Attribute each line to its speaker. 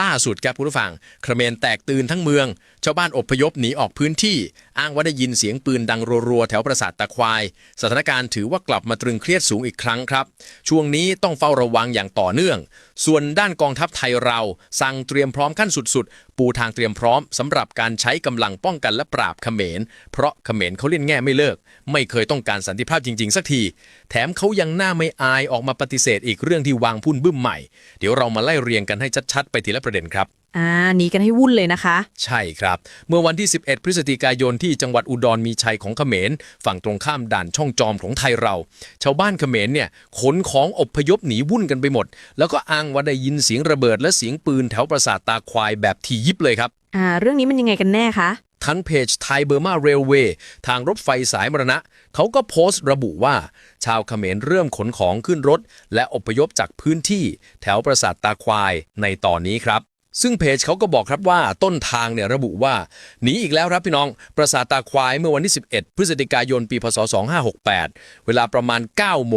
Speaker 1: ล่าสุดครับคุณผู้ฟังเขมรแตกตื่นทั้งเมือง ชาวบ้านอพยพหนีออกพื้นที่ อ้างว่าได้ยินเสียงปืนดังรัวๆ แถวปราสาทตะควาย สถานการณ์ถือว่ากลับมาตรึงเครียดสูงอีกครั้งครับ ช่วงนี้ต้องเฝ้าระวังอย่างต่อเนื่อง ส่วนด้านกองทัพไทยเรา สั่งเตรียมพร้อมขั้นสุดๆ ปูทางเตรียมพร้อมสำหรับการใช้กำลังป้องกันและปราบเขมร เพราะเขมรเขาเล่นแง่ไม่เลิก ไม่เคยต้องการสันติภาพจริงๆ สักที แถมเขายังหน้าไม่อายออกมาปฏิเสธอีกเรื่องที่วางพุ่นบึ้มใหม่ เดี๋ยวเรามาไล่เรียงกันให้ชัดๆไปทีละประเด็นครับ
Speaker 2: อ่าหนีกันให้วุ่นเลยนะคะ
Speaker 1: ใช่ครับ เมื่อวันที่ 11 พฤศจิกายนที่จังหวัดอุดรมีชัยของเขมร ฝั่งตรงข้ามด่านช่องจอมของไทยเรา ชาวบ้านเขมรเนี่ยขนของอบพยพหนีวุ่นกันไปหมด แล้วก็อ้างว่าได้ยินเสียงระเบิดและเสียงปืนแถวปราสาทตาควายแบบทียิบเลยครับ
Speaker 2: อ่า เรื่องนี้มันยังไงกันแน่คะ
Speaker 1: ทั้งเพจไทยเบอร์มาเรลเวย์ทางรถไฟสายมรณะ เขาก็โพสต์ระบุว่า ชาวเขมรเริ่มขนของขึ้นรถ และอพยพจากพื้นที่ แถวปราสาทตาควายในตอนนี้ครับ ซึ่งเพจเขาก็บอกครับว่าต้นทางเนี่ยระบุว่าหนีอีกแล้วครับพี่น้อง ปราสาทตาควายเมื่อวันที่ 11 พฤศจิกายนปีพศ2568 เวลาประมาณ9โมง